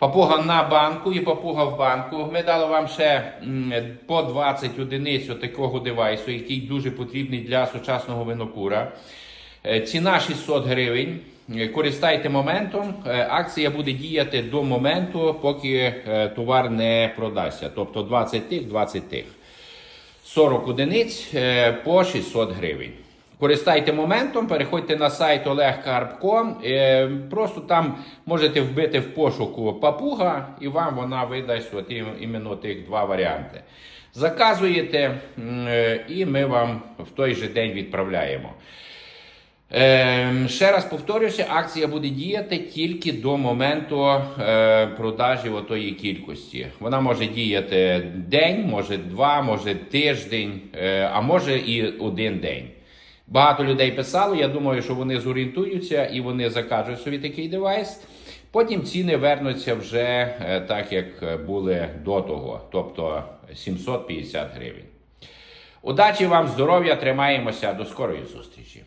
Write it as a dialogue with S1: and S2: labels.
S1: Папуга на банку і папуга в банку. Ми дали вам ще по 20 одиниць такого девайсу, який дуже потрібний для сучасного винокура. Е, Ціна 600 гривень. Е, Користайте моментом. Е, Акція буде діяти до моменту, поки товар не продасться. Тобто 20 тих, 20 тих. 40 одиниць по 600 гривень. Користайте моментом, переходьте на сайт olegkarp.com, е, Просто там можете вбити в пошуку папуга, і вам вона видасть от іменно тих два варіанти. Заказуєте, е, і ми вам в той же день відправляємо. Ем, ще раз повторюся, акція буде діяти тільки до моменту е, продажі отої кількості. Вона може діяти день, може два, може тиждень, е, а може і один день. Багато людей писало. Я думаю, що вони зорієнтуються і вони закажуть собі такий девайс. Потім ціни вернуться вже е, так, як були до того, тобто 750 гривень. Удачі вам, здоров'я, тримаємося. До скорої зустрічі.